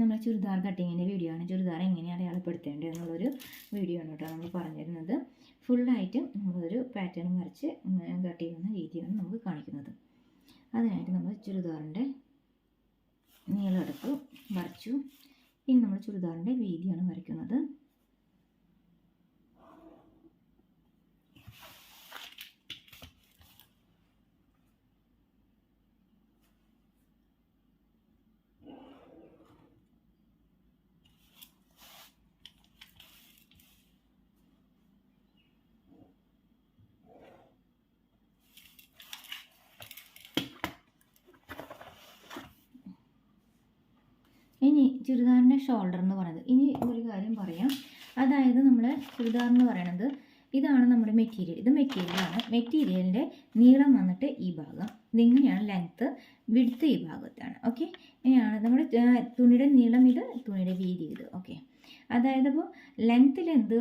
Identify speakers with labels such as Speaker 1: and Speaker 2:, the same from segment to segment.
Speaker 1: നമ്മൾ ചുരിദാർ കട്ടിങ്ങിന്റെ വീഡിയോ ആണ്. ചുരിദാർ എങ്ങനെ അടയാളപ്പെടുത്തേണ്ടത് എന്നുള്ളൊരു വീഡിയോ ആണ് കേട്ടോ നമ്മൾ പറഞ്ഞിരുന്നത്. ഫുള്ളായിട്ട് നമ്മളൊരു പാറ്റേൺ വരച്ച് കട്ട് ചെയ്യുന്ന രീതിയാണ് നമുക്ക് കാണിക്കുന്നത്. അതിനായിട്ട് നമ്മൾ ചുരിദാറിന്റെ നീളം എടുത്തു വരച്ചു. ഇനി നമ്മൾ ചുരിദാറിന്റെ വീതിയാണ് വരയ്ക്കുന്നത്. ഇനി ചുരിദാറിന്റെ ഷോൾഡർ എന്ന് പറയുന്നത്. ഇനി ഒരു കാര്യം പറയാം. അതായത് നമ്മൾ ചുരിദാർ എന്ന് ഇതാണ് നമ്മുടെ മെറ്റീരിയൽ ഇത് മെറ്റീരിയലാണ് മെറ്റീരിയലിന്റെ നീളം വന്നിട്ട് ഈ ഭാഗം. ഇതിങ്ങനെയാണ് ലെങ്ത്ത് വിടുത്ത് ഈ ഭാഗത്താണ്. ഓക്കെ ഇങ്ങനെയാണ് നമ്മുടെ തുണിയുടെ നീളം ഇത് തുണിയുടെ വീതി ഇത്. ഓക്കെ അതായത് അപ്പോൾ ലെങ്ത്തിൽ എന്ത്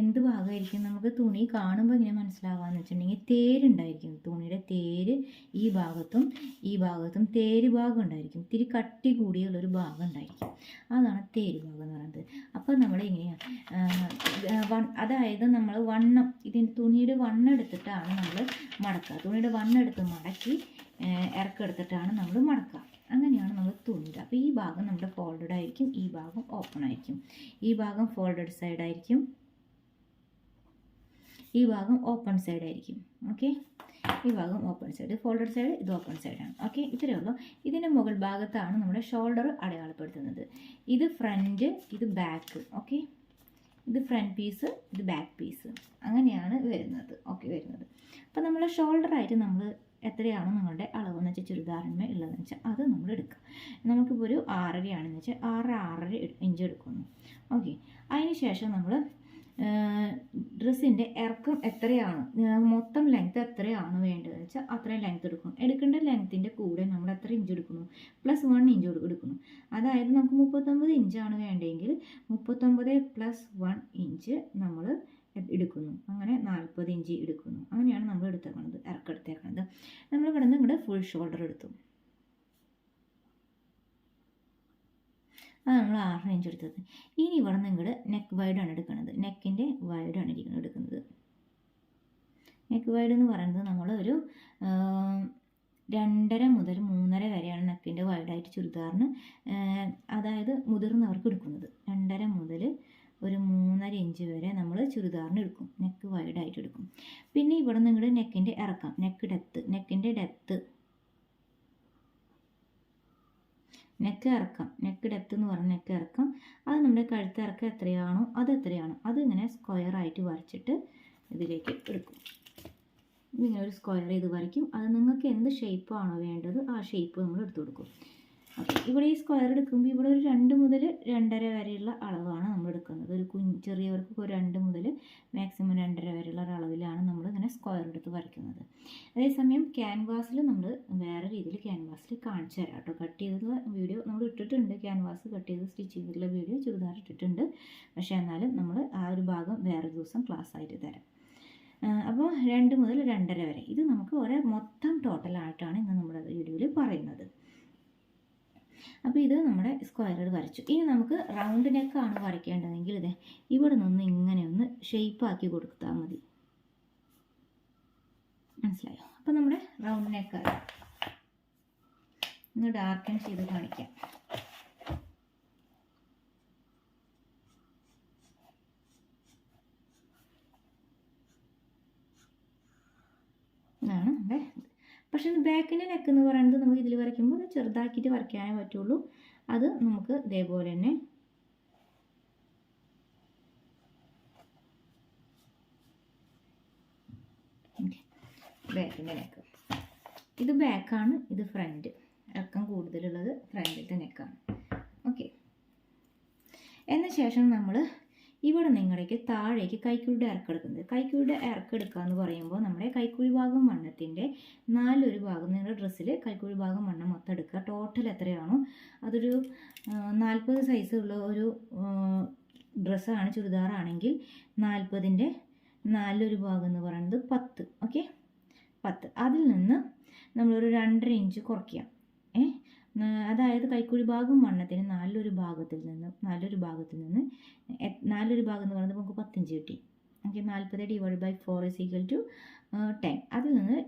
Speaker 1: എന്ത് ഭാഗമായിരിക്കും നമുക്ക് തുണി കാണുമ്പോൾ ഇങ്ങനെ മനസ്സിലാവാന്ന് വെച്ചിട്ടുണ്ടെങ്കിൽ തേരുണ്ടായിരിക്കും. തുണിയുടെ തേര് ഈ ഭാഗത്തും ഈ ഭാഗത്തും തേര് ഭാഗം ഉണ്ടായിരിക്കും. ഇത്തിരി കട്ടി കൂടിയുള്ളൊരു ഭാഗം ഉണ്ടായിരിക്കും. അതാണ് തേര് ഭാഗം എന്ന് പറയുന്നത്. അപ്പോൾ നമ്മൾ ഇങ്ങനെയാണ് വൺ അതായത് നമ്മൾ വണ്ണം ഇതിന്റെ തുണിയുടെ വണ്ണം എടുത്തിട്ടാണ് നമ്മൾ മടക്കുക. തുണിയുടെ വണ്ണം എടുത്ത് മടക്കി ഇറക്കെടുത്തിട്ടാണ് നമ്മൾ മടക്കുക. അങ്ങനെയാണ് നമ്മൾ തുണിയുടെ അപ്പോൾ ഈ ഭാഗം നമ്മുടെ ഫോൾഡഡ് ആയിരിക്കും ഈ ഭാഗം ഓപ്പൺ ആയിരിക്കും. ഈ ഭാഗം ഫോൾഡഡ് സൈഡ് ആയിരിക്കും. ഈ ഭാഗം ഓപ്പൺ സൈഡ് ആയിരിക്കും. ഓക്കെ ഈ ഭാഗം ഓപ്പൺ സൈഡ് ഫോൾഡഡ് സൈഡ് ഇത് ഓപ്പൺ സൈഡാണ് ഓക്കെ ഇത്രയേ ഉള്ളൂ. ഇതിന്റെ മുകൾ ഭാഗത്താണ് നമ്മുടെ ഷോൾഡർ അടയാളപ്പെടുത്തുന്നത്. ഇത് ഫ്രണ്ട് ഇത് ബാക്ക് ഓക്കെ ഇത് ഫ്രണ്ട് പീസ് ഇത് ബാക്ക് പീസ് അങ്ങനെയാണ് വരുന്നത്. ഓക്കെ വരുന്നത്. അപ്പോൾ നമ്മൾ ഷോൾഡറായിട്ട് നമ്മൾ എത്രയാണോ നിങ്ങളുടെ അളവ് എന്ന് വെച്ചാൽ ചുരിദാറിന്മേൽ ഉള്ളതെന്ന് വെച്ചാൽ അത് നമ്മൾ എടുക്കുക നമുക്കിപ്പോൾ ഒരു ആറരയാണെന്ന് വെച്ചാൽ ആറ് ആറര ഇഞ്ച് എടുക്കുന്നു. ഓക്കെ. അതിന് ശേഷം നമ്മൾ ഡ്രസ്സിന്റെ ഇറക്കം എത്രയാണ്? മൊത്തം ലെങ്ത് എത്രയാണ് വേണ്ടതെന്ന് വെച്ചാൽ അത്രയും ലെങ്ത് എടുക്കണം എടുക്കേണ്ട ലെങ്ത്തിന്റെ കൂടെ നമ്മൾ എത്ര ഇഞ്ച് എടുക്കുന്നു? പ്ലസ് വൺ ഇഞ്ച് എടുക്കുന്നു. അതായത് നമുക്ക് മുപ്പത്തൊമ്പത് ഇഞ്ചാണ് വേണ്ടതെങ്കിൽ മുപ്പത്തൊമ്പത് പ്ലസ് വൺ ഇഞ്ച് നമ്മൾ എടുക്കുന്നു. അങ്ങനെ നാൽപ്പത് ഇഞ്ച് എടുക്കുന്നു. അങ്ങനെയാണ് നമ്മൾ എടുത്തേക്കുന്നത് ഇറക്കെടുത്തേക്കുന്നത് നമ്മൾ ഇവിടെ നിന്ന് ഫുൾ ഷോൾഡർ എടുത്തു. അത് നമ്മൾ ആറര ഇഞ്ച് എടുത്തത്. ഇനി ഇവിടെ നിന്ന് ഇങ്ങോട്ട് നെക്ക് വൈഡാണ് എടുക്കുന്നത് നെക്കിന്റെ വൈഡാണ് ഇരിക്കുന്നത് എടുക്കുന്നത്. നെക്ക് വൈഡ് എന്ന് പറയുന്നത് നമ്മൾ ഒരു രണ്ടര മുതൽ മൂന്നര വരെയാണ് നെക്കിന്റെ വൈഡായിട്ട് ചുരിദാറിന് അതായത് മുതിർന്നവർക്ക് എടുക്കുന്നത്. രണ്ടര മുതൽ ഒരു മൂന്നര ഇഞ്ച് വരെ നമ്മൾ ചുരിദാറിന് എടുക്കും. നെക്ക് വൈഡായിട്ട് എടുക്കും. പിന്നെ ഇവിടെ ഇങ്ങോട്ട് നെക്കിന്റെ ഇറക്കാം. നെക്ക് ഡെപ്ത്ത് നെക്കിന്റെ ഡെപ്ത്ത് നെക്ക് ഇറക്കം. നെക്ക് ഡെപ്ത് എന്ന് പറഞ്ഞ നെക്ക് ഇറക്കം. അത് നമ്മുടെ കഴുത്ത് ഇറക്കം എത്രയാണോ അത് എത്രയാണോ അത് ഇങ്ങനെ സ്ക്വയർ ആയിട്ട് വരച്ചിട്ട് ഇതിലേക്ക് എടുക്കും. ഇങ്ങനെ ഒരു സ്ക്വയർ ചെയ്ത് വരയ്ക്കും. അത് നിങ്ങൾക്ക് എന്ത് ഷേപ്പാണോ വേണ്ടത് ആ ഷേപ്പ് നമ്മൾ എടുത്തു കൊടുക്കും. ഓക്കെ ഇവിടെ ഈ സ്ക്വയർ എടുക്കുമ്പോൾ ഇവിടെ ഒരു രണ്ട് മുതൽ രണ്ടര വരെയുള്ള അളവാണ് നമ്മൾ എടുക്കുന്നത്. ഒരു കുഞ്ഞ് ചെറിയവർക്ക് ഒരു രണ്ട് മുതൽ മാക്സിമം രണ്ടര വരെയുള്ള ഒരു അളവിലാണ് നമ്മൾ ഇങ്ങനെ സ്ക്വയർ എടുത്ത് വരയ്ക്കുന്നത്. അതേസമയം ക്യാൻവാസിൽ നമ്മൾ വേറെ രീതിയിൽ ക്യാൻവാസിൽ കാണിച്ചു തരാം കേട്ടോ. കട്ട് ചെയ്തിട്ടുള്ള വീഡിയോ നമ്മൾ ഇട്ടിട്ടുണ്ട്. ക്യാൻവാസ് കട്ട് ചെയ്ത് സ്റ്റിച്ച് ചെയ്തിട്ടുള്ള വീഡിയോ ചുരിദാർ ഇട്ടിട്ടുണ്ട്. പക്ഷേ എന്നാലും നമ്മൾ ആ ഒരു ഭാഗം വേറെ ദിവസം ക്ലാസ് ആയിട്ട് തരാം. അപ്പോൾ രണ്ട് മുതൽ രണ്ടര വരെ. ഇത് നമുക്ക് ഒരേ മൊത്തം ടോട്ടലായിട്ടാണ് ഇന്ന് നമ്മുടെ വീഡിയോയിൽ പറയുന്നത്. അപ്പോൾ ഇത് നമ്മുടെ സ്ക്വയറുകൾ വരച്ചു. ഇനി നമുക്ക് റൗണ്ട് നെക്കാണ് വരയ്ക്കേണ്ടതെങ്കിൽ ഇതേ ഇവിടെ നിന്ന് ഇങ്ങനെ ഒന്ന് ഷെയ്പ്പാക്കി കൊടുത്താൽ മതി. മനസ്സിലായോ? അപ്പോൾ നമ്മുടെ റൗണ്ട് നെക്കായി ഒന്ന് ഡാർക്കൻ ചെയ്ത് കാണിക്കാം. ഇതാണ് നമ്മുടെ. പക്ഷേ ബാക്കിന്റെ നെക്ക് എന്ന് പറയുന്നത് നമുക്ക് ഇതിൽ വരയ്ക്കുമ്പോൾ ഇത് ചെറുതാക്കിയിട്ട് വരയ്ക്കാനേ പറ്റുള്ളൂ. അത് നമുക്ക് ഇതേപോലെ തന്നെ ബാക്കിന്റെ നെക്ക് ഇത് ബാക്കാണ് ഇത് ഫ്രണ്ട് ഇറക്കം കൂടുതലുള്ളത് ഫ്രണ്ടിലത്തെ നെക്കാണ് ഓക്കെ. എന്ന ശേഷം നമ്മൾ ഇവിടെ നിങ്ങളേക്ക് താഴേക്ക് കൈക്കുഴിയുടെ ഇറക്കെടുക്കുന്നത് കൈക്കുഴിയുടെ ഇറക്കെടുക്കുക എന്ന് പറയുമ്പോൾ നമ്മുടെ കൈക്കുഴി ഭാഗം വണ്ണത്തിന്റെ നാലൊരു ഭാഗം നിങ്ങളുടെ ഡ്രസ്സിൽ കൈക്കുഴി ഭാഗം വണ്ണം മൊത്തം എടുക്കുക. ടോട്ടൽ എത്രയാണോ? അതൊരു നാൽപ്പത് സൈസുള്ള ഒരു ഡ്രസ്സാണ് ചുരിദാറാണെങ്കിൽ നാൽപ്പതിന്റെ നാലൊരു ഭാഗം എന്ന് പറയുന്നത് പത്ത്. ഓക്കെ പത്ത്. അതിൽ നിന്ന് നമ്മളൊരു രണ്ടര ഇഞ്ച് കുറയ്ക്കുക. ഏ? ന- അതായത് കൈക്കുഴി ഭാഗം വണ്ണത്തിന് നാലൊരു ഭാഗത്തിൽ നിന്ന് നാലൊരു ഭാഗത്തിൽ നിന്ന് നാലൊരു ഭാഗം എന്ന് പറയുന്നത് നമുക്ക് പത്തിഞ്ച് കിട്ടി. ഓക്കെ നാൽപ്പത് divide by four is equal to ten അതിൽ നിന്ന്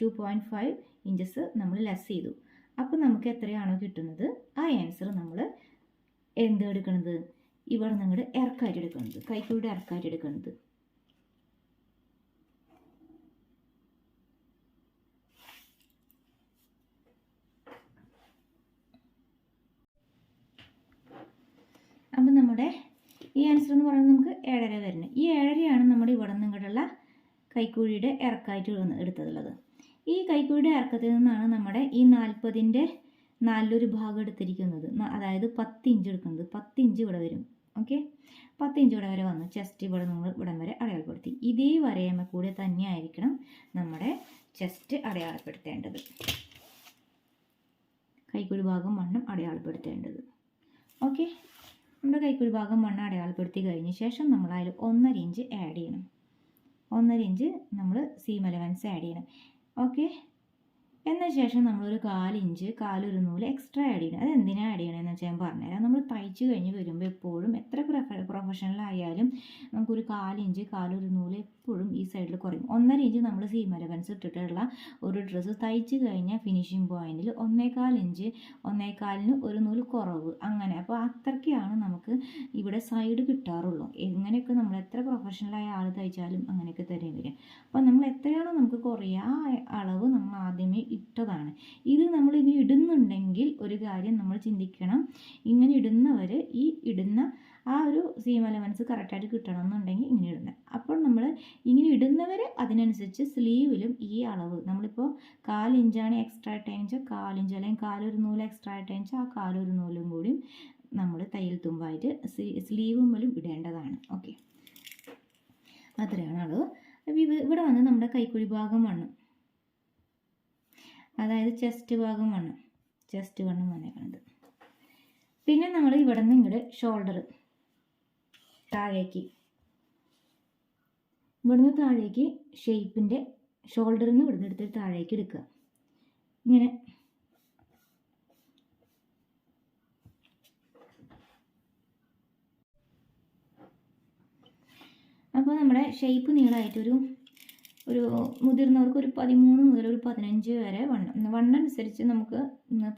Speaker 1: ടു പോയിന്റ് ഫൈവ് ഇഞ്ചസ് നമ്മൾ ലെസ് ചെയ്തു. അപ്പോൾ നമുക്ക് എത്രയാണോ കിട്ടുന്നത്? ആ ആൻസർ നമ്മൾ എന്ത് എടുക്കണത്? ഇവിടെ നിങ്ങളുടെ ഇറക്കായിട്ട് എടുക്കുന്നത് കൈക്കുഴിയുടെ ഇറക്കായിട്ട് എടുക്കുന്നത് അപ്പം നമ്മുടെ ഈ ആൻസർ എന്ന് പറയുന്നത് നമുക്ക് ഏഴര വരുന്നത് ഈ ഏഴരയാണ് നമ്മുടെ ഇവിടെ നിന്ന് ഇങ്ങോട്ടുള്ള കൈക്കൂഴിയുടെ ഇറക്കായിട്ട് എടു- എടുത്തതുള്ളത്. ഈ കൈക്കൂഴിയുടെ ഇറക്കത്തിൽ നിന്നാണ് നമ്മുടെ ഈ നാൽപ്പതിന്റെ നാലിലൊരു ഭാഗം എടുത്തിരിക്കുന്നത്. അതായത് പത്ത് ഇഞ്ച് എടുക്കുന്നത്. പത്ത് ഇഞ്ച് ഇവിടെ വരും. ഓക്കെ പത്ത് ഇഞ്ച് ഇവിടെ വരെ വന്നു. ചെസ്റ്റ് ഇവിടെ നമ്മൾ ഇവിടം വരെ അടയാളപ്പെടുത്തി. ഇതേ വരയമ്മ കൂടെ തന്നെയായിരിക്കണം നമ്മുടെ ചെസ്റ്റ് അടയാളപ്പെടുത്തേണ്ടത്. കൈക്കുഴി ഭാഗം വണ്ണം അടയാളപ്പെടുത്തേണ്ടത്. ഓക്കെ നമ്മുടെ കൈക്കൊരു ഭാഗം മണ്ണ് അടയാളപ്പെടുത്തി കഴിഞ്ഞ ശേഷം നമ്മൾ അതിൽ ഒന്നര ഇഞ്ച് ആഡ് ചെയ്യണം. ഒന്നര ഇഞ്ച് നമ്മൾ സീം അലവൻസ് ആഡ് ചെയ്യണം. ഓക്കെ എന്ന ശേഷം നമ്മളൊരു കാലിഞ്ച് കാലൊരു നൂൽ എക്സ്ട്രാ ആഡ് ചെയ്യണം. അത് എന്തിനാണ് ആഡ് ചെയ്യണമെന്ന് വെച്ചാൽ ഞാൻ പറഞ്ഞുതരാം. നമ്മൾ തയ്ച്ചു കഴിഞ്ഞ് വരുമ്പോൾ എപ്പോഴും എത്ര പ്രൊഫഷണൽ ആയാലും നമുക്കൊരു കാലിഞ്ച് കാലൊരു നൂൽ എപ്പോഴും ഈ സൈഡിൽ കുറയും. ഒന്നര ഇഞ്ച് നമ്മൾ സീം അലവൻസ് ഇട്ടിട്ടുള്ള ഒരു ഡ്രസ്സ് തയ്ച്ചു കഴിഞ്ഞാൽ ഫിനിഷിംഗ് പോയിന്റിൽ ഒന്നേകാൽ ഇഞ്ച് ഒന്നേകാലിന് ഒരു നൂൽ കുറവ്. അങ്ങനെ. അപ്പോൾ അത്രയ്ക്കാണ് നമുക്ക് ഇവിടെ സൈഡ് കിട്ടാറുള്ളൂ. എങ്ങനെയൊക്കെ നമ്മൾ എത്ര പ്രൊഫഷണലായ ആൾ തയ്ച്ചാലും അങ്ങനെയൊക്കെ തരേണ്ടി വരും. അപ്പോൾ നമ്മൾ എത്രയാണോ നമുക്ക് കുറയുക ആ അളവ് നമ്മൾ ആദ്യമേ ഇട്ടതാണ്. ഇത് നമ്മൾ ഇനി ഇടുന്നുണ്ടെങ്കിൽ ഒരു കാര്യം നമ്മൾ ചിന്തിക്കണം. ഇങ്ങനെ ഇടുന്നവർ ഈ ഇടുന്ന ആ ഒരു സീം അലവൻസ് കറക്റ്റായിട്ട് കിട്ടണം എന്നുണ്ടെങ്കിൽ ഇങ്ങനെ ഇടുന്നത് അപ്പോൾ നമ്മൾ ഇങ്ങനെ ഇടുന്നവർ അതിനനുസരിച്ച് സ്ലീവിലും ഈ അളവ് നമ്മളിപ്പോൾ കാലിഞ്ചാണ് എക്സ്ട്രാ ഇട്ടേഞ്ച് കാലിഞ്ച് അല്ലെങ്കിൽ കാലൊരു നൂൽ എക്സ്ട്രാ ഇട്ടേഞ്ച് ആ കാലൊരു നൂലും കൂടി നമ്മൾ തയ്യൽ തുമ്പായിട്ട് സ്ലീവുമ്മലും ഇടേണ്ടതാണ്. ഓക്കെ. അത്രയാണ് അളവ്. ഇവിടെ വന്ന് നമ്മുടെ കൈക്കുഴി ഭാഗം വണ്ണം അതായത് ചെസ്റ്റ് ഭാഗം വണ്ണം ചെസ്റ്റ് വണ്ണം വന്നേക്കുന്നത് പിന്നെ നമ്മൾ ഇവിടെ നിന്ന് ഇങ്ങോട്ട് ഷോൾഡർ താഴേക്ക്. ഇവിടുന്ന് താഴേക്ക് ഷേപ്പിന്റെ ഷോൾഡറിൽ നിന്ന് ഇവിടുന്ന് എടുത്തിട്ട് താഴേക്ക് എടുക്കുക. ഇങ്ങനെ. അപ്പോൾ നമ്മുടെ ഷേപ്പ് നീളമായിട്ടൊരു ഒരു മുതിർന്നവർക്ക് ഒരു പതിമൂന്ന് മുതൽ ഒരു പതിനഞ്ച് വരെ വണ്ണം. വണ്ണം അനുസരിച്ച് നമുക്ക്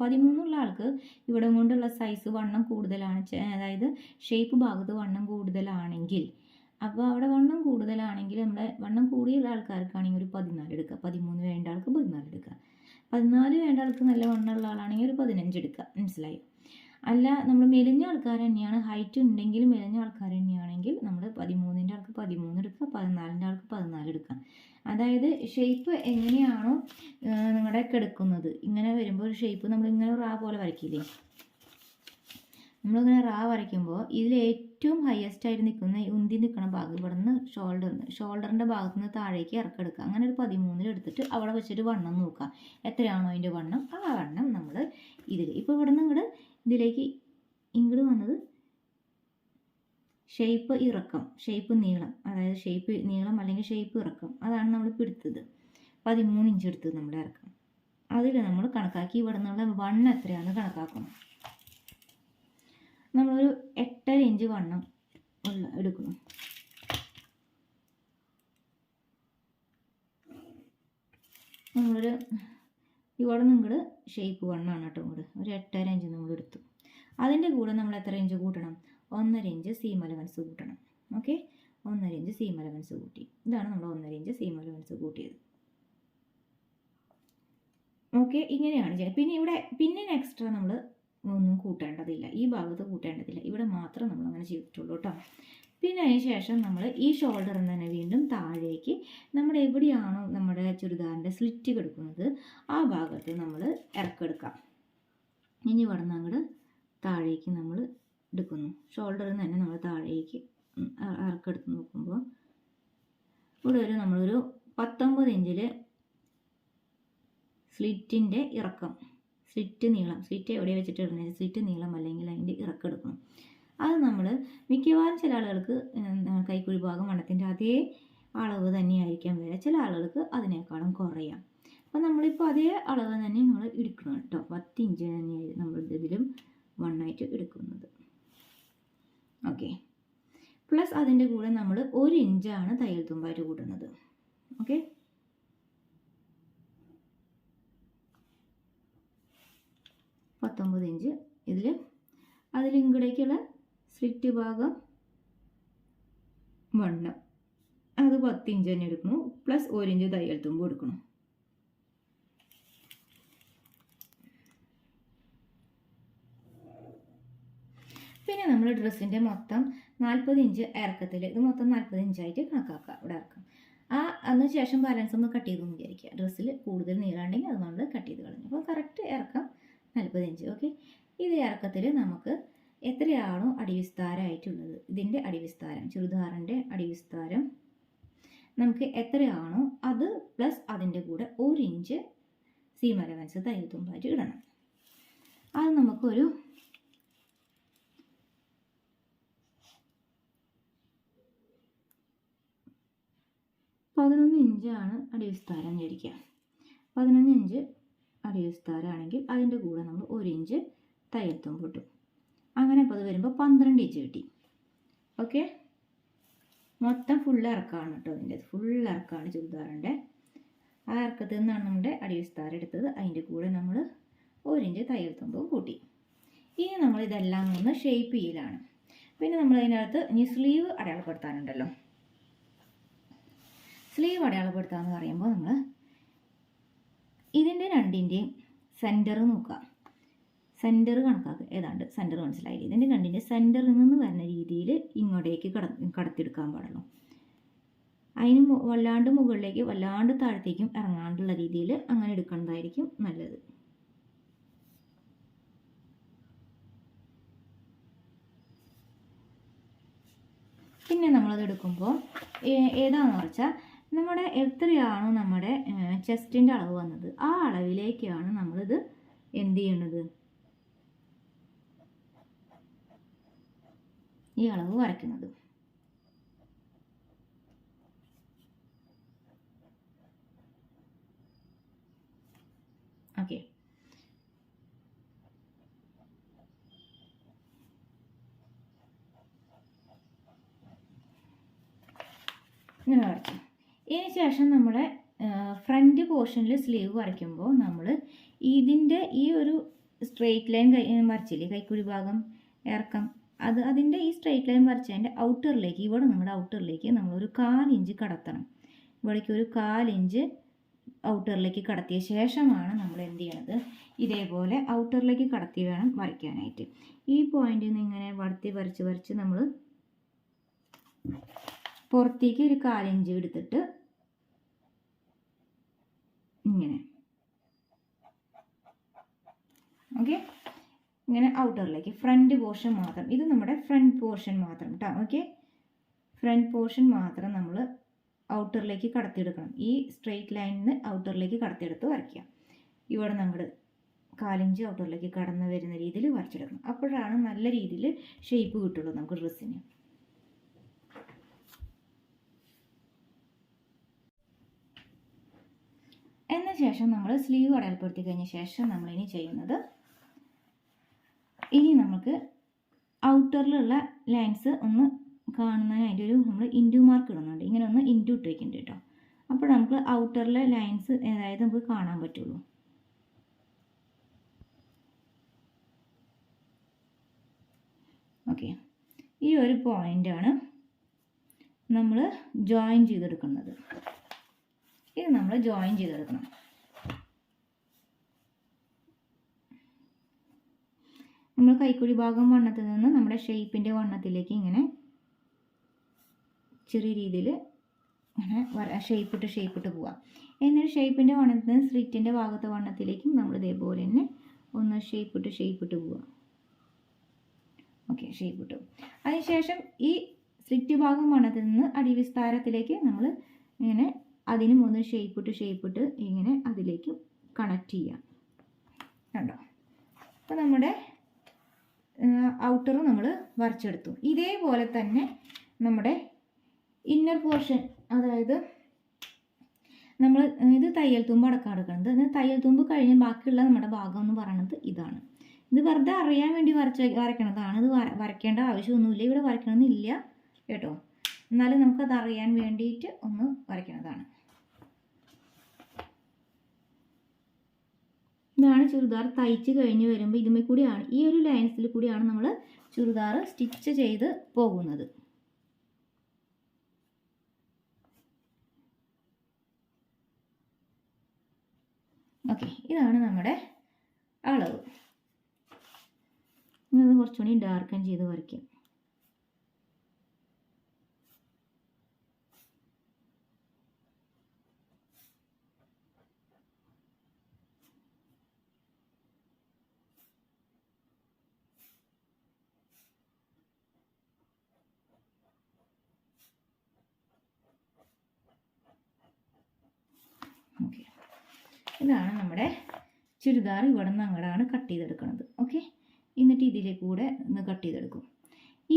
Speaker 1: പതിമൂന്നുള്ള ആൾക്ക് ഇവിടെ കൊണ്ടുള്ള സൈസ് വണ്ണം കൂടുതലാണ്. അതായത് ഷേപ്പ് ഭാഗത്ത് വണ്ണം കൂടുതലാണെങ്കിൽ. അപ്പോൾ അവിടെ വണ്ണം കൂടുതലാണെങ്കിൽ നമ്മുടെ വണ്ണം കൂടിയുള്ള ആൾക്കാർക്കാണെങ്കിൽ ഒരു പതിനാല് എടുക്കുക. പതിമൂന്ന് വേണ്ട ആൾക്ക് പതിനാല് എടുക്കുക. പതിനാല് വേണ്ട ആൾക്ക് നല്ല വണ്ണമുള്ള ആളാണെങ്കിൽ ഒരു പതിനഞ്ച് എടുക്കുക. മനസ്സിലായി? അല്ല നമ്മൾ മെലിഞ്ഞ ആൾക്കാർ തന്നെയാണ്. ഹൈറ്റ് ഉണ്ടെങ്കിൽ മെലിഞ്ഞ ആൾക്കാർ തന്നെയാണെങ്കിൽ നമ്മൾ പതിമൂന്നിന്റെ ആൾക്ക് പതിമൂന്ന് എടുക്കുക. പതിനാലിന്റെ ആൾക്ക് പതിനാല് എടുക്കുക. അതായത് ഷേപ്പ് എങ്ങനെയാണോ നിങ്ങളുടെ കിടക്കുന്നത്. ഇങ്ങനെ വരുമ്പോൾ ഒരു ഷേപ്പ് നമ്മൾ ഇങ്ങനെ റാ പോലെ വരയ്ക്കില്ലേ? നമ്മളിങ്ങനെ റാ വരയ്ക്കുമ്പോൾ ഇതിൽ ഏറ്റവും ഹയസ്റ്റ് ആയിട്ട് നിൽക്കുന്ന ഉന്തി നിൽക്കുന്ന ഭാഗം ഇവിടെ നിന്ന് ഷോൾഡർ ഷോൾഡറിന്റെ ഭാഗത്ത് നിന്ന് താഴേക്ക് ഇറക്കെടുക്കുക അങ്ങനെ ഒരു പതിമൂന്നിൽ എടുത്തിട്ട് അവിടെ വെച്ചിട്ട് വണ്ണം നോക്കുക. എത്രയാണോ അതിന്റെ വണ്ണം? ആ വണ്ണം നമ്മൾ ഇതിൽ ഇപ്പോൾ ഇവിടെ നിന്ന് ഇങ്ങോട്ട് ഇതിലേക്ക് ഇങ്ങോട്ട് വന്നത് ഷേപ്പ് ഇറക്കം ഷേപ്പ് നീളം അതായത് ഷേപ്പ് നീളം അല്ലെങ്കിൽ ഷേപ്പ് ഇറക്കം അതാണ് നമ്മൾ എടുത്തത്. പതിമൂന്ന് ഇഞ്ച് എടുത്തത് നമ്മുടെ ഇറക്കം. അതിൽ നമ്മൾ കണക്കാക്കി ഇവിടെ നിന്നുള്ള വണ്ണം എത്രയാണെന്ന് കണക്കാക്കണം. നമ്മളൊരു എട്ടര ഇഞ്ച് വണ്ണം ഉള്ള എടുക്കണം നമ്മളൊരു ഇവിടെ നിങ്ങൾ ഷേപ്പ് വണ്ണാണ് കേട്ടോ ഇങ്ങോട്ട് ഒരു എട്ടര ഇഞ്ച് നമ്മൾ എടുത്തു. അതിന്റെ കൂടെ നമ്മൾ എത്ര ഇഞ്ച് കൂട്ടണം? ഒന്നര ഇഞ്ച് സീം അലവൻസ് കൂട്ടണം. ഓക്കെ ഒന്നര ഇഞ്ച് സീം അലവൻസ് കൂട്ടി. ഇതാണ് നമ്മൾ ഒന്നര ഇഞ്ച് സീം അലവൻസ് കൂട്ടിയത്. ഓക്കെ ഇങ്ങനെയാണ് ചെയ്യുന്നത്. പിന്നെ ഇവിടെ പിന്നെ എക്സ്ട്രാ നമ്മൾ ഒന്നും കൂട്ടേണ്ടതില്ല. ഈ ഭാഗത്ത് കൂട്ടേണ്ടതില്ല. ഇവിടെ മാത്രം നമ്മൾ അങ്ങനെ ചെയ്തിട്ടുള്ളൂ കേട്ടോ. പിന്നെ അതിന് ശേഷം നമ്മൾ ഈ ഷോൾഡറിൽ തന്നെ വീണ്ടും താഴേക്ക് നമ്മൾ എവിടെയാണോ നമ്മുടെ ചുരിദാറിന്റെ സ്ലിറ്റ് കിടക്കുന്നത് ആ ഭാഗത്ത് നമ്മൾ ഇറക്കെടുക്കാം. ഇനി ഇവിടെ അങ്ങോട്ട് താഴേക്ക് നമ്മൾ എടുക്കുന്നു. ഷോൾഡറിൽ നിന്ന് തന്നെ നമ്മൾ താഴേക്ക് ഇറക്കെടുത്ത് നോക്കുമ്പോൾ ഇവിടെ ഒരു നമ്മളൊരു പത്തൊമ്പത് ഇഞ്ചിൽ സ്ലിറ്റിന്റെ ഇറക്കം. സ്ലിറ്റ് നീളം. സ്ലിറ്റ് എവിടെ വെച്ചിട്ട് ഇടുന്നത്? സ്ലിറ്റ് നീളം അല്ലെങ്കിൽ അതിന്റെ ഇറക്കം എടുക്കണം അത് നമ്മൾ മിക്കവാറും ചില ആളുകൾക്ക് കൈക്കുഴി ഭാഗം വണ്ണത്തിന്റെ അതേ അളവ് തന്നെയായിരിക്കാം വരിക. ചില ആളുകൾക്ക് അതിനേക്കാളും കുറയാം. അപ്പോൾ നമ്മളിപ്പോൾ അതേ അളവ് തന്നെ നമ്മൾ എടുക്കണം കേട്ടോ. പത്ത് ഇഞ്ച് തന്നെയായിരുന്നു നമ്മൾ ഇതിലും വണ്ണായിട്ട് എടുക്കുന്നത്. ഓക്കെ പ്ലസ് അതിന്റെ കൂടെ നമ്മൾ ഒരു ഇഞ്ചാണ് തയ്യൽ തുമ്പായിട്ട് കൂട്ടുന്നത്. ഓക്കെ പത്തൊമ്പത് ഇഞ്ച് ഇതിൽ അതിൽ ഇങ്ങടേക്കുള്ള സ്ലിറ്റ് ഭാഗം വണ്ണം. അത് പത്ത് ഇഞ്ച് തന്നെ എടുക്കണം പ്ലസ് ഒരു ഇഞ്ച് തയ്യൽ തുമ്പ് എടുക്കണം പിന്നെ നമ്മൾ ഡ്രസ്സിന്റെ മൊത്തം നാൽപ്പത് ഇഞ്ച് ഇറക്കത്തിൽ ഇത് മൊത്തം നാൽപ്പത് ഇഞ്ചായിട്ട് കണക്കാക്കുക ഇവിടെ ഇറക്കാം. ആ അതിന് ശേഷം ബാലൻസ് ഒന്ന് കട്ട് ചെയ്തു വിചാരിക്കുക ഡ്രസ്സിൽ കൂടുതൽ നീളാണ്ടെങ്കിൽ അത് നമ്മൾ കട്ട് ചെയ്ത് കളഞ്ഞു. അപ്പോൾ കറക്റ്റ് ഇറക്കം നാൽപ്പത് ഇഞ്ച് ഓക്കെ ഇത് ഇറക്കത്തിൽ നമുക്ക് എത്രയാണോ അടിവിസ്താരമായിട്ടുള്ളത് ഇതിന്റെ അടിവിസ്താരം ചുരിദാറിന്റെ അടിവിസ്താരം നമുക്ക് എത്രയാണോ അത് പ്ലസ് അതിന്റെ കൂടെ ഒരു ഇഞ്ച് സീമലവൻസ് അലവൻസ് തയ്യൽ തുമ്പായിട്ട് ഇടണം. അത് നമുക്കൊരു പതിനൊന്ന് ഇഞ്ചാണ് അടിവിസ്താരം വിചാരിക്കുക പതിനൊന്ന് ഇഞ്ച് അടിവിസ്താരമാണെങ്കിൽ അതിന്റെ കൂടെ നമ്മൾ ഒരു ഇഞ്ച് തയ്യൽ തുമ്പ് ഇട്ടു അങ്ങനെ അപ്പോൾ അത് വരുമ്പോൾ പന്ത്രണ്ട് ഇഞ്ച് കിട്ടി. ഓക്കെ? മൊത്തം ഫുൾ ഇറക്കമാണ് കേട്ടോ അതിന്റെ ഫുൾ ഇറക്കമാണ് ചുരിദാറിന്റെ. ആ ഇറക്കത്തിൽ നിന്നാണ് നമ്മുടെ അടിവിസ്താരം എടുത്തത്. അതിന്റെ കൂടെ നമ്മൾ ഒരു ഇഞ്ച് തയ്യൽ തുമ്പും കൂട്ടി. ഇനി നമ്മൾ ഇതെല്ലാം ഒന്ന് ഷേപ്പ് ചെയ്യലാണ്. പിന്നെ നമ്മൾ അതിനകത്ത് ഇനി സ്ലീവ് അടയാളപ്പെടുത്താനുണ്ടല്ലോ. സ്ലീവ് അടയാളപ്പെടുത്താന്ന് പറയുമ്പോൾ നമ്മൾ ഇതിന്റെ രണ്ടിന്റെയും സെന്റർ നോക്കുക. സെന്റർ കണക്കാക്കുക ഏതാണ്ട് സെന്റർ മനസ്സിലായില്ല? ഇതിന്റെ രണ്ടിന്റെ സെന്ററിൽ നിന്ന് വരുന്ന രീതിയിൽ ഇങ്ങോട്ടേക്ക് കട കടത്തിയെടുക്കാൻ പാടുള്ളൂ. അതിന് വല്ലാണ്ട് മുകളിലേക്ക് വല്ലാണ്ട് താഴത്തേക്കും ഇറങ്ങാണ്ടുള്ള രീതിയിൽ അങ്ങനെ എടുക്കേണ്ടതായിരിക്കും നല്ലത്. പിന്നെ നമ്മളത് എടുക്കുമ്പോൾ ഏതാണെന്ന് വെച്ചാൽ നമ്മുടെ എത്രയാണോ നമ്മുടെ ചെസ്റ്റിന്റെ അളവ് വന്നത് ആ അളവിലേക്കാണ് നമ്മളിത് എന്ത് ചെയ്യണത് ഈ അളവ് വരയ്ക്കുന്നത്. ഓക്കെ. ഇങ്ങനെ വരയ്ക്കും. ഇതിന് ശേഷം നമ്മൾ ഫ്രണ്ട് പോർഷനിൽ സ്ലീവ് വരയ്ക്കുമ്പോൾ നമ്മൾ ഇതിന്റെ ഈ ഒരു സ്ട്രെയിറ്റ് ലൈൻ കൈ വരച്ചില്ലേ? കൈക്കുഴി ഭാഗം ഇറക്കം. അത് അതിന്റെ ഈ സ്ട്രെയിറ്റ് ലൈൻ വരച്ചതിന്റെ ഔട്ടറിലേക്ക് ഇവിടെ നമ്മുടെ ഔട്ടറിലേക്ക് നമ്മളൊരു കാലിഞ്ച് കടത്തണം. ഇവിടേക്ക് ഒരു കാലിഞ്ച് ഔട്ടറിലേക്ക് കടത്തിയ ശേഷമാണ് നമ്മൾ എന്ത് ചെയ്യണത്? ഇതേപോലെ ഔട്ടറിലേക്ക് കടത്തി വേണം വരയ്ക്കാനായിട്ട്. ഈ പോയിന്റിൽ നിന്ന് ഇങ്ങനെ വടത്തി വരച്ച് വരച്ച് നമ്മൾ പുറത്തേക്ക് ഒരു കാലിഞ്ച് എടുത്തിട്ട് ഇങ്ങനെ. ഓക്കെ ഇങ്ങനെ ഔട്ടറിലേക്ക് ഫ്രണ്ട് പോർഷൻ മാത്രം. ഇത് നമ്മുടെ ഫ്രണ്ട് പോർഷൻ മാത്രം കേട്ടോ ഓക്കെ ഫ്രണ്ട് പോർഷൻ മാത്രം നമ്മൾ ഔട്ടറിലേക്ക് കടത്തിയെടുക്കണം. ഈ സ്ട്രെയിറ്റ് ലൈനിൽ നിന്ന് ഔട്ടറിലേക്ക് കടത്തിയെടുത്ത് വരയ്ക്കുക. ഇവിടെ നമ്മൾ കാലിഞ്ച് ഔട്ടറിലേക്ക് കടന്നു വരുന്ന രീതിയിൽ വരച്ചെടുക്കണം അപ്പോഴാണ് നല്ല രീതിയിൽ ഷേപ്പ് കിട്ടുള്ളൂ നമുക്ക് ഡ്രസ്സിന് ശേഷം നമ്മൾ സ്ലീവ് അടയാളപ്പെടുത്തി കഴിഞ്ഞ ശേഷം നമ്മൾ ഇനി ചെയ്യുന്നത് ഇനി നമുക്ക് ഔട്ടറിലുള്ള ലൈൻസ് ഒന്ന് കാണുന്നതിനായിട്ട് ഒരു നമ്മൾ ഇന്റു മാർക്ക് ഇടുന്നുണ്ട്. ഇങ്ങനെ ഒന്ന് ഇന്റു ഇട്ട് വയ്ക്കുന്നുണ്ട് കേട്ടോ. അപ്പോൾ നമുക്ക് ഔട്ടറിലെ ലൈൻസ് ഏതായത് നമുക്ക് കാണാൻ പറ്റുള്ളൂ. ഓക്കെ ഈ ഒരു പോയിന്റാണ് നമ്മൾ ജോയിൻ ചെയ്തെടുക്കുന്നത്. ഇത് നമ്മൾ ജോയിൻ ചെയ്തെടുക്കണം നമ്മൾ കൈക്കുഴി ഭാഗം വണ്ണത്തിൽ നിന്ന് നമ്മുടെ ഷേപ്പിന്റെ വണ്ണത്തിലേക്ക് ഇങ്ങനെ ചെറിയ രീതിയിൽ ഇങ്ങനെ വര ഷേപ്പിട്ട് ഇട്ട് ഷേപ്പ് ഇട്ട് പോവാം. എന്നിട്ട് ഷേപ്പിന്റെ വണ്ണത്തിൽ നിന്ന് സ്ലിറ്റിന്റെ ഭാഗത്തെ വണ്ണത്തിലേക്കും നമ്മൾ ഇതേപോലെ തന്നെ ഒന്ന് ഷേപ്പിട്ട് ഇട്ട് പോവാം. ഓക്കെ ഷേപ്പിട്ട് അതിനുശേഷം ഈ സ്ലിറ്റ് ഭാഗം വണ്ണത്തിൽ നിന്ന് അടിവിസ്താരത്തിലേക്ക് നമ്മൾ ഇങ്ങനെ അതിനും ഒന്ന് ഷേപ്പിട്ട് ഇട്ട് ഷേപ്പ് ഇട്ട് ഇങ്ങനെ അതിലേക്ക് കണക്ട് ചെയ്യാം. കണ്ടോ? അപ്പോൾ നമ്മുടെ ഔട്ടർ നമ്മൾ വരച്ചെടുത്തു. ഇതേപോലെ തന്നെ നമ്മുടെ ഇന്നർ പോർഷൻ അതായത് നമ്മൾ ഇത് തയ്യൽ തുമ്പ് അടക്കം എടുക്കുന്നത് തയ്യൽ തുമ്പ് കഴിഞ്ഞ് ബാക്കിയുള്ള നമ്മുടെ ഭാഗം എന്ന് പറയുന്നത് ഇതാണ്. ഇത് വെറുതെ അറിയാൻ വേണ്ടി വരച്ച വരയ്ക്കണതാണ്. ഇത് വരയ്ക്കേണ്ട ആവശ്യമൊന്നുമില്ല. ഇവിടെ വരയ്ക്കണമെന്നില്ല കേട്ടോ. എന്നാലും നമുക്കത് അറിയാൻ വേണ്ടിയിട്ട് ഒന്ന് വരയ്ക്കണതാണ്. ഇതാണ് ചുരിദാർ തയ്ച്ച് കഴിഞ്ഞ് വരുമ്പോൾ ഇതുമേ കൂടിയാണ്. ഈ ഒരു ലൈൻസിൽ കൂടിയാണ് നമ്മൾ ചുരിദാർ സ്റ്റിച്ച് ചെയ്ത് പോകുന്നത്. ഓക്കെ ഇതാണ് നമ്മുടെ അളവ്. ഇനി കുറച്ചുകൂടി ഡാർക്കൻ ചെയ്ത് വരയ്ക്കാം ഓക്കെ ഇതാണ് നമ്മുടെ ചുരിദാർ ഇവിടെ നിന്ന് അങ്ങോട്ടാണ് കട്ട് ചെയ്തെടുക്കുന്നത്. ഓക്കെ എന്നിട്ട് ഇതിലെ കൂടെ ഒന്ന് കട്ട് ചെയ്തെടുക്കും.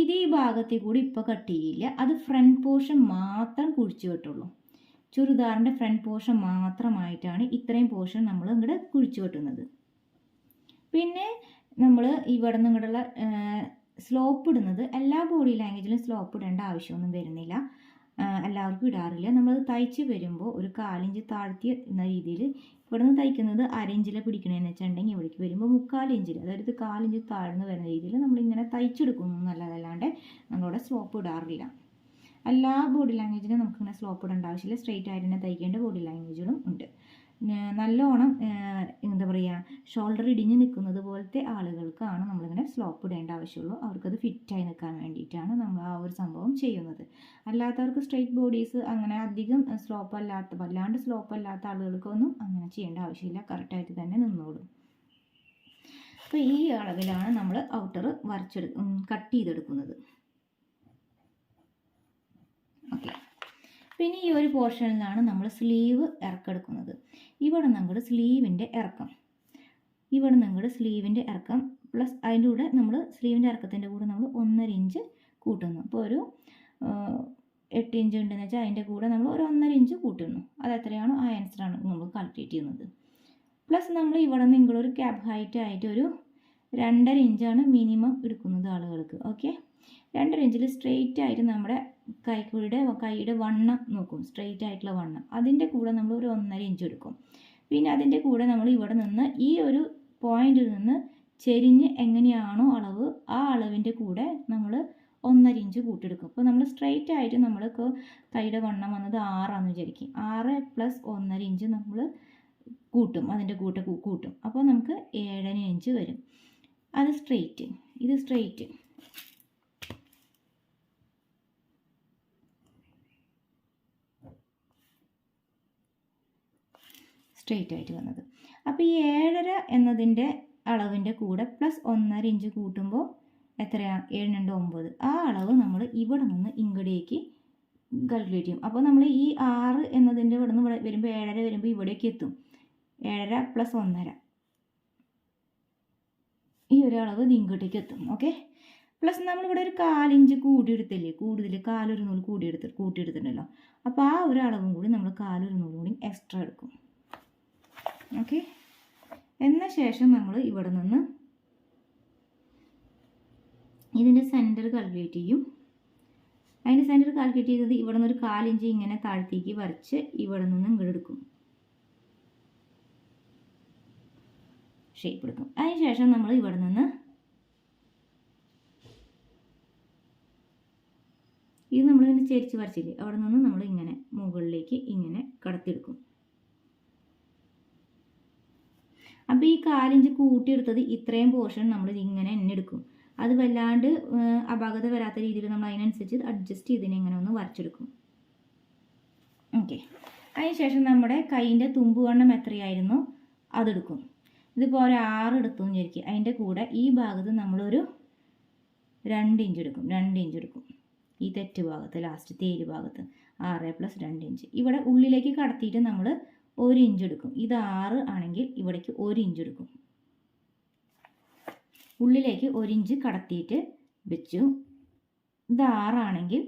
Speaker 1: ഇത് ഈ ഭാഗത്തിൽ കൂടി ഇപ്പോൾ കട്ട് ചെയ്യില്ല. അത് ഫ്രണ്ട് പോർഷൻ മാത്രം കുഴിച്ചു വെട്ടുള്ളൂ. ചുരിദാറിന്റെ ഫ്രണ്ട് പോർഷൻ മാത്രമായിട്ടാണ് ഇത്രയും പോർഷൻ നമ്മൾ ഇങ്ങോട്ട് കുഴിച്ചു വെട്ടുന്നത്. പിന്നെ നമ്മൾ ഇവിടെ നിന്ന് ഇങ്ങോട്ടുള്ള സ്ലോപ്പ് ഇടുന്നത് എല്ലാ ബോഡി ലാംഗ്വേജിലും സ്ലോപ്പ് ഇടേണ്ട ആവശ്യമൊന്നും വരുന്നില്ല. എല്ലാവർക്കും ഇടാറില്ല. നമ്മൾ തയ്ച്ച് വരുമ്പോൾ ഒരു കാലിഞ്ച് താഴ്ത്തി എന്ന രീതിയിൽ ഇവിടെ നിന്ന് തയ്ക്കുന്നത് അരയിഞ്ചിലെ പിടിക്കണമെന്ന് വെച്ചിട്ടുണ്ടെങ്കിൽ ഇവിടേക്ക് വരുമ്പോൾ മുക്കാലിഞ്ചിൽ അതായത് കാലിഞ്ച് താഴ്ന്നു വരുന്ന രീതിയിൽ നമ്മളിങ്ങനെ തയ്ച്ചെടുക്കുന്നു എന്നുള്ളതല്ലാണ്ട് നമ്മളിവിടെ സ്ലോപ്പ് ഇടാറില്ല. എല്ലാ ബോഡി ലാംഗ്വേജിലും നമുക്കിങ്ങനെ സ്ലോപ്പ് ഇടേണ്ട ആവശ്യമില്ല. സ്ട്രെയിറ്റ് ആയിട്ട് തന്നെ തയ്ക്കേണ്ട ബോഡി ലാംഗ്വേജുകളും ഉണ്ട്. നല്ലോണം എന്താ പറയുക ഷോൾഡർ ഇടിഞ്ഞ് നിൽക്കുന്നത് പോലത്തെ ആളുകൾക്കാണ് നമ്മളിങ്ങനെ സ്ലോപ്പ് ഇടേണ്ട ആവശ്യമുള്ളൂ. അവർക്കത് ഫിറ്റായി നിൽക്കാൻ വേണ്ടിയിട്ടാണ് നമ്മൾ ആ ഒരു സംഭവം ചെയ്യുന്നത്. അല്ലാത്തവർക്ക് സ്ട്രെയിറ്റ് ബോഡീസ് അങ്ങനെ അധികം സ്ലോപ്പ് അല്ലാത്ത വല്ലാണ്ട് സ്ലോപ്പ് അല്ലാത്ത ആളുകൾക്കൊന്നും അങ്ങനെ ചെയ്യേണ്ട ആവശ്യമില്ല. കറക്റ്റായിട്ട് തന്നെ നിന്നോളും. അപ്പോൾ ഈ അളവിലാണ് നമ്മൾ ഔട്ടർ വരച്ചെടു കട്ട് ചെയ്തെടുക്കുന്നത് ഓക്കെ പിന്നെ ഈ ഒരു പോർഷനിലാണ് നമ്മൾ സ്ലീവ് ഇറക്കെടുക്കുന്നത്. ഇവിടെ നിങ്ങളുടെ സ്ലീവിന്റെ ഇറക്കം. ഇവിടെ നിങ്ങളുടെ സ്ലീവിന്റെ ഇറക്കം പ്ലസ് അതിന്റെ കൂടെ നമ്മൾ സ്ലീവിന്റെ ഇറക്കത്തിന്റെ കൂടെ നമ്മൾ ഒന്നര ഇഞ്ച് കൂട്ടുന്നു. അപ്പോൾ ഒരു എട്ട് ഇഞ്ച് ഉണ്ടെന്ന് വെച്ചാൽ അതിന്റെ കൂടെ നമ്മൾ ഒരു ഒന്നര ഇഞ്ച് കൂട്ടുന്നു. അത് എത്രയാണോ ആ ആൻസറാണ് നമ്മൾ കാൽക്കുലേറ്റ് ചെയ്യുന്നത്. പ്ലസ് നമ്മൾ ഇവിടെ നിന്ന് ഒരു ക്യാബ് ഹൈറ്റ് ആയിട്ട് ഒരു രണ്ടര ഇഞ്ചാണ് മിനിമം എടുക്കുന്നത് ആളുകൾക്ക്. ഓക്കെ രണ്ടര ഇഞ്ചിൽ സ്ട്രെയിറ്റ് ആയിട്ട് നമ്മുടെ കൈക്കുഴിയുടെ കൈയുടെ വണ്ണം നോക്കും. സ്ട്രെയിറ്റ് ആയിട്ടുള്ള വണ്ണം. അതിന്റെ കൂടെ നമ്മൾ ഒരു ഒന്നര ഇഞ്ച് എടുക്കും. പിന്നെ അതിന്റെ കൂടെ നമ്മൾ ഇവിടെ നിന്ന് ഈ ഒരു പോയിന്റിൽ നിന്ന് ചെരിഞ്ഞ് എങ്ങനെയാണോ അളവ് ആ അളവിന്റെ കൂടെ നമ്മൾ ഒന്നര ഇഞ്ച് കൂട്ടിയെടുക്കും. അപ്പോൾ നമ്മൾ സ്ട്രെയിറ്റ് ആയിട്ട് നമ്മൾക്ക് കൈയുടെ വണ്ണം വന്നത് ആറാന്ന് വിചാരിക്കും. ആറ് പ്ലസ് ഒന്നര ഇഞ്ച് നമ്മൾ കൂട്ടും. അതിന്റെ കൂട്ട കൂട്ടും. അപ്പോൾ നമുക്ക് ഏഴര ഇഞ്ച് വരും. അത് സ്ട്രെയിറ്റ് ഇത് സ്ട്രെയിറ്റ് സ്ട്രെയിറ്റ് ആയിട്ട് വന്നത്. അപ്പോൾ ഈ ഏഴര എന്നതിന്റെ അളവിന്റെ കൂടെ പ്ലസ് ഒന്നര ഇഞ്ച് കൂട്ടുമ്പോൾ എത്രയാണ് ഏഴ് രണ്ട് ഒമ്പത്. ആ അളവ് നമ്മൾ ഇവിടെ നിന്ന് ഇങ്ങടേക്ക് കാൽക്കുലേറ്റ് ചെയ്യും. അപ്പോൾ നമ്മൾ ഈ ആറ് എന്നതിന്റെ ഇവിടെ നിന്ന് വരുമ്പോൾ ഏഴര വരുമ്പോൾ ഇവിടേക്ക് എത്തും. ഏഴര പ്ലസ് ഒന്നര. ഈ ഒരു അളവ് ഇത് ഇങ്ങോട്ടേക്ക് എത്തും. ഓക്കെ? പ്ലസ് നമ്മളിവിടെ ഒരു കാലിഞ്ച് കൂടിയെടുത്തല്ലേ കൂടുതൽ കാലൊരു നൂൽ കൂടിയെടുത്ത് കൂട്ടിയെടുത്തിട്ടുണ്ടല്ലോ. അപ്പോൾ ആ ഒരു അളവും കൂടി നമ്മൾ കാലൊരു നൂലും കൂടി എക്സ്ട്രാ എടുക്കും. ഓക്കെ. എന്ന ശേഷം നമ്മൾ ഇവിടെ നിന്ന് ഇതിന്റെ സെന്റർ കാൽക്കുലേറ്റ് ചെയ്യും. അതിന്റെ സെന്റർ കാൽക്കുലേറ്റ് ചെയ്തത് ഇവിടെ നിന്ന് ഒരു കാലിഞ്ച് ഇങ്ങനെ താഴ്ത്തേക്ക് വരച്ച് ഇവിടെ നിന്ന് ഇങ്ങോട്ട് എടുക്കും. ഷേപ്പ് എടുക്കും. അതിന് ശേഷം നമ്മൾ ഇവിടെ നിന്ന് ഇത് നമ്മളിങ്ങനെ ചെരിച്ച് വരച്ചില്ലേ? അവിടെ നിന്ന് നമ്മൾ ഇങ്ങനെ മുകളിലേക്ക് ഇങ്ങനെ കടത്തിയെടുക്കും. അപ്പോൾ ഈ കാലിഞ്ച് കൂട്ടിയെടുത്തത് ഇത്രയും പോർഷൻ നമ്മൾ ഇങ്ങനെ തന്നെ എടുക്കും. അത് വല്ലാണ്ട് അപാകത വരാത്ത രീതിയിൽ നമ്മൾ അതിനനുസരിച്ച് അഡ്ജസ്റ്റ് ചെയ്തിനെ ഇങ്ങനെ ഒന്ന് വരച്ചെടുക്കും. ഓക്കെ അതിനുശേഷം നമ്മുടെ കൈയിന്റെ തുമ്പ് വണ്ണം എത്രയായിരുന്നു? അതെടുക്കും. ഇതിപ്പോൾ ഒരു ആറ് എടുത്തു എന്ന് ചോദിക്കും അതിന്റെ കൂടെ ഈ ഭാഗത്ത് നമ്മളൊരു രണ്ട് ഇഞ്ച് എടുക്കും. രണ്ട് ഇഞ്ച് എടുക്കും. ഈ തെറ്റ് ഭാഗത്ത് ലാസ്റ്റ് തേര് ഭാഗത്ത്. ആറ് പ്ലസ് രണ്ട് ഇഞ്ച്. ഇവിടെ ഉള്ളിലേക്ക് കടത്തിയിട്ട് നമ്മൾ ഒരു ഇഞ്ച് എടുക്കും. ഇത് ആറ് ആണെങ്കിൽ ഇവിടേക്ക് ഒരു ഇഞ്ച് എടുക്കും. ഉള്ളിലേക്ക് ഒരു ഇഞ്ച് കടത്തിയിട്ട് വെച്ചു. ഇത് ആറാണെങ്കിൽ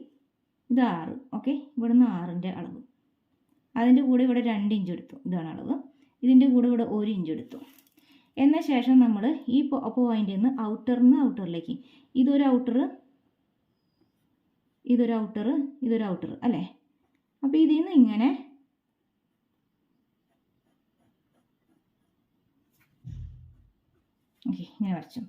Speaker 1: ഇത് ആറ്. ഓക്കെ ഇവിടുന്ന് ആറിന്റെ അളവ്. അതിന്റെ കൂടെ ഇവിടെ രണ്ട് ഇഞ്ച് എടുത്തു. ഇതാണ് അളവ്. ഇതിന്റെ കൂടെ ഇവിടെ ഒരു ഇഞ്ച് എടുത്തു. എന്ന ശേഷം നമ്മൾ ഈ പോയിന്റിൽ നിന്ന് ഔട്ടറിൽ നിന്ന് ഔട്ടറിലേക്ക് ഇതൊരു ഔട്ടർ ഇതൊരു ഔട്ടർ ഇതൊരു ഔട്ടർ അല്ലേ? അപ്പോൾ ഇതിൽ നിന്ന് ഇങ്ങനെ ഓക്കെ ഇങ്ങനെ വരച്ചു.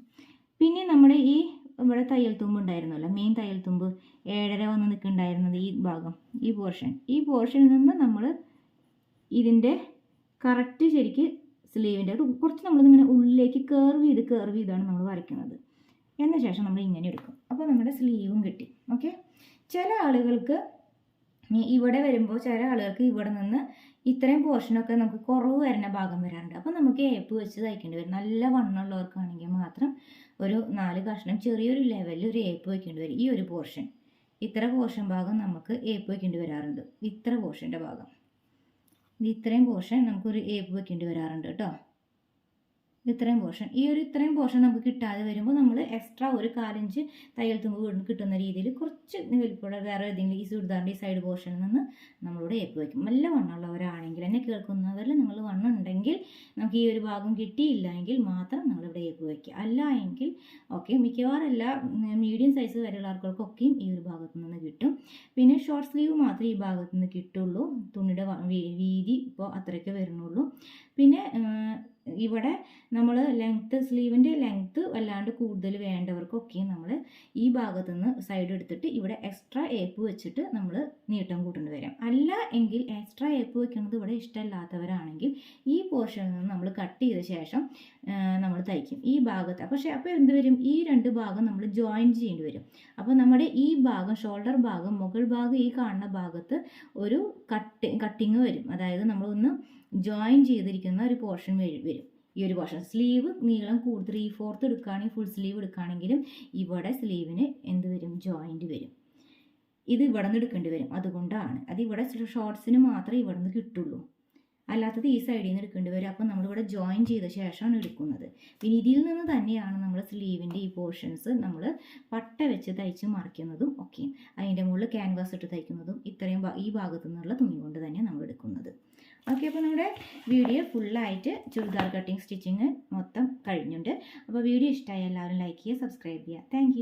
Speaker 1: പിന്നെ നമ്മുടെ ഈ ഇവിടെ തയ്യൽ തുമ്പ് ഉണ്ടായിരുന്നല്ലോ മെയിൻ തയ്യൽ തുമ്പ് ഏഴര വന്ന് നിൽക്കുന്നുണ്ടായിരുന്നത് ഈ ഭാഗം ഈ പോർഷൻ ഈ പോർഷനിൽ നിന്ന് നമ്മൾ ഇതിന്റെ കറക്റ്റ് ശരിക്ക് സ്ലീവിന്റെ കുറച്ച് നമ്മളിങ്ങനെ ഉള്ളിലേക്ക് കർവ് ചെയ്ത് കർവ് ചെയ്താണ് നമ്മൾ വരയ്ക്കുന്നത്. എന്ന ശേഷം നമ്മൾ ഇങ്ങനെ എടുക്കും. അപ്പോൾ നമ്മുടെ സ്ലീവും കിട്ടി. ഓക്കെ? ചില ആളുകൾക്ക് ഇവിടെ വരുമ്പോൾ ചില ആളുകൾക്ക് ഇവിടെ നിന്ന് ഇത്രയും പോർഷനൊക്കെ നമുക്ക് കുറവ് വരുന്ന ഭാഗം വരാറുണ്ട്. അപ്പോൾ നമുക്ക് ഏപ്പ് വെച്ച് തയ്ക്കേണ്ടി വരും. നല്ല വണ്ണമുള്ളവർക്കാണെങ്കിൽ മാത്രം ഒരു നാല് കഷ്ണം ചെറിയൊരു ലെവലിൽ ഒരു ഏപ്പ് വയ്ക്കേണ്ടി വരും. ഈ ഒരു പോർഷൻ. ഇത്ര പോർഷൻ ഭാഗം നമുക്ക് ഏപ്പ് വയ്ക്കേണ്ടി വരാറുണ്ട്. ഇത്ര പോർഷന്റെ ഭാഗം. ഇത് ഇത്രയും പോർഷൻ നമുക്കൊരു ഏപ്പ് വയ്ക്കേണ്ടി വരാറുണ്ട് കേട്ടോ. ഇത്രയും പോർഷൻ ഈ ഒരു ഇത്രയും പോർഷൻ നമുക്ക് കിട്ടാതെ വരുമ്പോൾ നമ്മൾ എക്സ്ട്രാ ഒരു കാലിഞ്ച് തയ്യൽ തുമ്പ് കിട്ടുന്ന രീതിയിൽ കുറച്ച് വലിപ്പമുള്ള വേറെ ഏതെങ്കിലും ഈ ചുരിദാറിന്റെ ഈ സൈഡ് പോർഷനിൽ നിന്ന് നമ്മളിവിടെ ഏപ്പ് വയ്ക്കും. നല്ല വണ്ണമുള്ളവരാണെങ്കിൽ എന്നെ കേൾക്കുന്നവരിൽ നിങ്ങൾ വണ്ണം ഉണ്ടെങ്കിൽ നമുക്ക് ഈ ഒരു ഭാഗം കിട്ടിയില്ല എങ്കിൽ മാത്രം നമ്മളിവിടെ ഏപ്പ് വയ്ക്കുക. അല്ല എങ്കിൽ ഓക്കെ മിക്കവാറും എല്ലാ മീഡിയം സൈസ് വരെയുള്ള ആൾക്കാർക്കൊക്കെയും ഈ ഒരു ഭാഗത്ത് നിന്ന് കിട്ടും. പിന്നെ ഷോർട്ട് സ്ലീവ് മാത്രമേ ഈ ഭാഗത്ത് നിന്ന് കിട്ടുള്ളൂ. തുണിയുടെ വീതി ഇപ്പോൾ അത്രയൊക്കെ വരുന്നുള്ളൂ. പിന്നെ ഇവിടെ നമ്മൾ ലെങ്ത്ത് സ്ലീവിന്റെ ലെങ്ത്ത് വല്ലാണ്ട് കൂടുതൽ വേണ്ടവർക്കൊക്കെ നമ്മൾ ഈ ഭാഗത്തു നിന്ന് സൈഡ് എടുത്തിട്ട് ഇവിടെ എക്സ്ട്രാ ഏപ്പ് വെച്ചിട്ട് നമ്മൾ നീട്ടം കൂട്ടേണ്ടി വരും. അല്ല എങ്കിൽ എക്സ്ട്രാ ഏപ്പ് വെക്കുന്നത് ഇവിടെ ഇഷ്ടമല്ലാത്തവരാണെങ്കിൽ ഈ പോർഷനിൽ നിന്ന് നമ്മൾ കട്ട് ചെയ്ത ശേഷം നമ്മൾ തയ്ക്കും ഈ ഭാഗത്ത്. പക്ഷേ അപ്പോൾ എന്ത് വരും? ഈ രണ്ട് ഭാഗം നമ്മൾ ജോയിൻ ചെയ്യേണ്ടി വരും. അപ്പോൾ നമ്മുടെ ഈ ഭാഗം ഷോൾഡർ ഭാഗം മുകൾ ഭാഗം ഈ കാണുന്ന ഭാഗത്ത് ഒരു കട്ട് കട്ടിങ് വരും. അതായത് നമ്മളൊന്ന് ജോയിൻ ചെയ്തിരിക്കുന്ന ഒരു പോർഷൻ വരും. ഈ ഒരു പോർഷൻ സ്ലീവ് നീളം കൂടുതൽ ത്രീ ഫോർത്ത് എടുക്കുകയാണെങ്കിൽ ഫുൾ സ്ലീവ് എടുക്കുകയാണെങ്കിലും ഇവിടെ സ്ലീവിന് എന്ത് വരും? ജോയിന്റ് വരും. ഇത് ഇവിടെ നിന്ന് എടുക്കേണ്ടി വരും. അതുകൊണ്ടാണ്. അത് ഇവിടെ ഷോർട്സിന് മാത്രമേ ഇവിടെ നിന്ന് കിട്ടുള്ളൂ. അല്ലാത്തത് ഈ സൈഡിൽ നിന്ന് എടുക്കേണ്ടി വരും. അപ്പം നമ്മളിവിടെ ജോയിൻ ചെയ്ത ശേഷമാണ് എടുക്കുന്നത്. പിന്നെ ഇതിൽ നിന്ന് തന്നെയാണ് നമ്മൾ സ്ലീവിന്റെ ഈ പോർഷൻസ് നമ്മൾ പട്ട വെച്ച് തയ്ച്ച് മറിക്കുന്നതും ഒക്കെ. അതിന്റെ മുകളിൽ ക്യാൻവാസ് ഇട്ട് തയ്ക്കുന്നതും ഇത്രയും ഈ ഭാഗത്തു നിന്നുള്ള തുണി കൊണ്ട് തന്നെ നമ്മൾ എടുക്കുന്നത്. ഓക്കെ അപ്പോൾ നമ്മുടെ വീഡിയോ ഫുള്ളായിട്ട് ചുരിദാർ കട്ടിങ് സ്റ്റിച്ചിങ് മൊത്തം കഴിഞ്ഞുണ്ട്. അപ്പോൾ വീഡിയോ ഇഷ്ടമായ എല്ലാവരും ലൈക്ക് ചെയ്യുക സബ്സ്ക്രൈബ് ചെയ്യുക. താങ്ക്